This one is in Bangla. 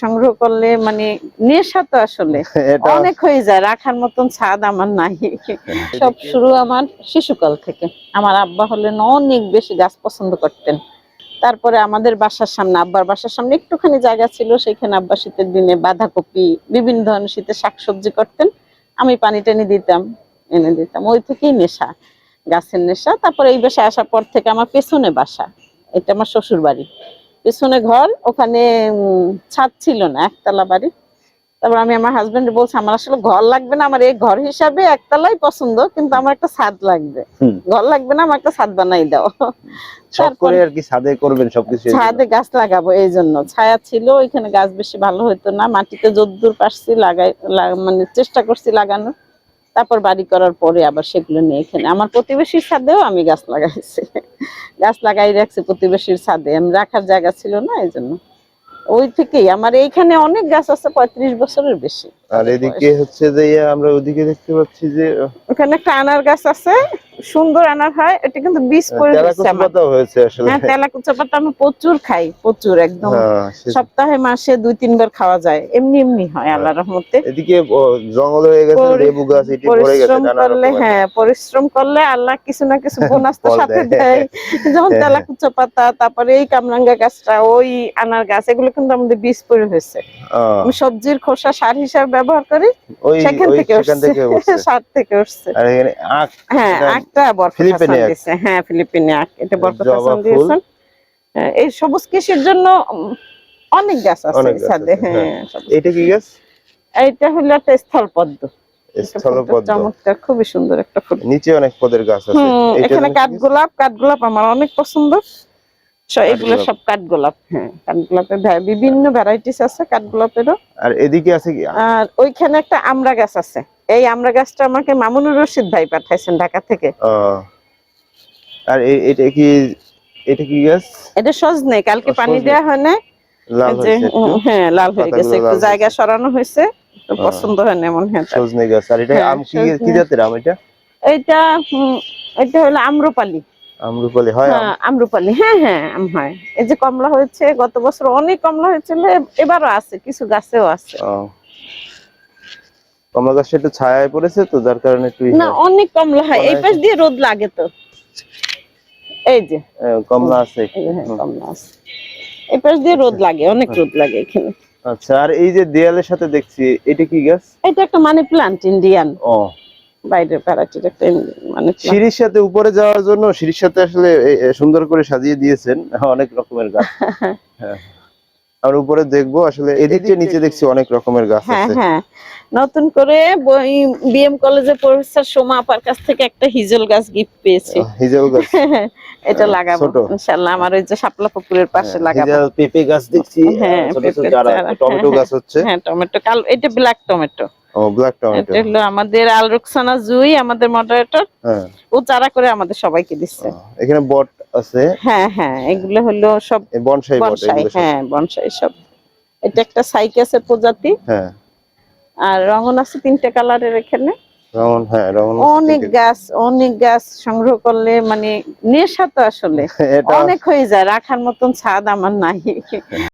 সংগ্রহ করলে মানে নেশা তো আসলে। অনেক হয়ে যায় রাখার মতন ছাদ আমার নাই। সব শুরু আমার শিশুকাল থেকে। আমার আব্বা হলেন অনেক বেশি গাছ পছন্দ করতেন। তারপরে আমাদের বাসার সামনে আব্বার বাসার সামনে একটুখানি জায়গা ছিল সেখানে আব্বা শীতের দিনে বাঁধাকপি বিভিন্ন ধরনের শীতের শাকসবজি করতেন। আমি পানি টানি দিতাম এনে দিতাম। ওই থেকেই নেশা গাছের নেশা। তারপরে এই বাসায় আসার পর থেকে আমার পেছনে বাসা। এটা আমার শ্বশুর বাড়ি পেছনে ঘর ওখানে ছাদ ছিল না একতলা বাড়ি। তারপর আমি আমার হাজবেন্ড বলছি আমার আসলে ঘর লাগবে না আমার এই ঘর হিসাবে একতলাই পছন্দ কিন্তু আমার একটা ছাদ লাগবে। ঘর লাগবে না আমার একটা ছাদ বানাই দাও। আর কি ছাদে করবেন সবকিছু ছাদে গাছ লাগাবো এই জন্য। ছায়া ছিল ওইখানে গাছ বেশি ভালো হতো না মাটিতে যদ্দূর পারছি লাগাই লাগা- মানে চেষ্টা করছি লাগানোর। তারপর বাড়ি করার পরে আবার সেগুলো নিয়ে এখানে আমার প্রতিবেশীর ছাদেও আমি গাছ লাগাইছি। গাছ লাগাই রাখছি প্রতিবেশীর ছাদে। আমি রাখার জায়গা ছিল না এই জন্য। ওই থেকেই আমার এইখানে অনেক গাছ আছে পঁয়ত্রিশ বছরের বেশি। আর এদিকে হচ্ছে যে আমরা ওদিকে দেখতে পাচ্ছি যে ওখানে একটা আনার গাছ আছে সুন্দর আনার হয় এটা কিন্তু বীজ পাতা হয়েছে আসলে। হ্যাঁ তেলাকুচা পাতা আমি প্রচুর খাই প্রচুর একদম। হ্যাঁ, সপ্তাহে মাসে দুই তিনবার খাওয়া যায়। এমনি এমনি হয় আল্লাহ রহমতে। এদিকে জঙ্গল হয়ে গেছে লেবু গাছ এটি পড়ে গেছে পরিশ্রম করলে হ্যাঁ পরিশ্রম করলে আল্লাহ কিছু না কিছু বোনাস তো সাথে দেয়। যেমন হ্যাঁ। তেলাকুচা পাতা তারপরে এই কামরাঙ্গা গাছটা ওই আনার গাছ এগুলো কিন্তু আমাদের বীজ পড়ে হয়েছে। আমি সবজির খোসা সার হিসাবে ব্যবহার করি সেখান থেকে। সার থেকে উঠছে। আখ হ্যাঁ এটা একটা দিয়েছে হ্যাঁ ফিলিপিনে এটা জবা দিয়েছেন। হ্যাঁ, এই সবুজ কৃষির জন্য? অনেক গাছ আছে ছাদে। হ্যাঁ এটা কি গাছ? এইটা হলো একটা স্থল পদ্ম স্থলপদ্ম। চমৎকার খুবই সুন্দর একটা ফুল। নিচে অনেক পদের গাছ আছে। এখানে? কাঠগোলাপ কাঠগোলাপ আমার অনেক পছন্দ। এগুলো কাঠগোলাপ। সব কাঠগোলাপ হ্যাঁ কাঠগোলাপের বিভিন্ন ভ্যারাইটিস আছে কাঠগোলাপেরও আর এদিকে আছে কি? আর ওইখানে একটা আমড়া গাছ আছে। এই আমড়া গাছটা আমাকে মামুনুর রশিদ ভাই পাঠাইছেন ঢাকা থেকে। আর এটা কি এটা কি গাছ? এটা সজনে কালকে পানি। দেওয়া হয় না? হ্যাঁ লাল হয়ে গেছে একটু জায়গা সরানো হয়েছে হ্যাঁ। পছন্দ হয় না এমন হ্যাঁ। সজনে গাছ। আর এটা হ্যাঁ, আম কি কি জাতের আম এটা? এইটা হুম, এটা হলো আম্রপালি। আমরুপালি হয়? হ্যাঁ আম্রপালি। হ্যাঁ হ্যাঁ আম হয়। এই যে কমলা হয়েছে গত বছর অনেক কমলা হয়েছিল এবারও আছে কিছু গাছেও আছে। কমলা গাছটা একটু ছায়ায় পড়েছে তো যার কারণে একটু না অনেক কমলা হয়। এই পাশ দিয়ে রোদ লাগে তো। এই যে। কমলা আছে। হ্যাঁ। কমলা আছে। এই পাশ দিয়ে রোদ লাগে অনেক রোদ লাগে এখানে। আচ্ছা আর এই যে দেয়ালের সাথে দেখছি এটা কি গাছ? এটা একটা মানি প্লান্ট ইন্ডিয়ান ও। বাইরের ভ্যারাইটির একটা মানে সিঁড়ির সাথে উপরে যাওয়ার জন্য সিঁড়ির সাথে আসলে সুন্দর করে সাজিয়ে দিয়েছেন। অনেক রকমের গাছ। হ্যাঁ। আর উপরে দেখব আসলে এদিকে নিচে দেখছি অনেক রকমের গাছ হ্যাঁ হ্যাঁ। নতুন করে বিএম কলেজের প্রফেসর সোমা আপার কাছ থেকে একটা হিজল গাছ গিফট পেয়েছি। হিজাল গাছ। এটা আহ, লাগাবো। ইনশাআল্লাহ আমার ওই যে শাপলা পুকুরের পাশে লাগাবো। হিজাল পেঁপে গাছ দেখছি। হ্যাঁ, টমেটো হ্যাঁ, গাছ হচ্ছে। হ্যাঁ টমেটো। কাল এটা ব্ল্যাক টমেটো ও ব্ল্যাক টমেটো এটা হলো আমাদের আলরুকসানা জুই আমাদের মডারেটর হ্যাঁ। ও চারা করে আমাদের সবাইকে দিচ্ছে। এখানে বট আছে? হ্যাঁ হ্যাঁ এগুলো হলো সব বনসাই বট এগুলো হ্যাঁ বনসাই সব। এটা একটা সাইকাসের প্রজাতি। হ্যাঁ। আর রঙন আছে তিনটে কালারের এখানে। হ্যাঁ অনেক গাছ অনেক গাছ সংগ্রহ করলে মানে নেশা তো আসলে। অনেক হয়ে যায় রাখার মতন ছাদ আমার নাই।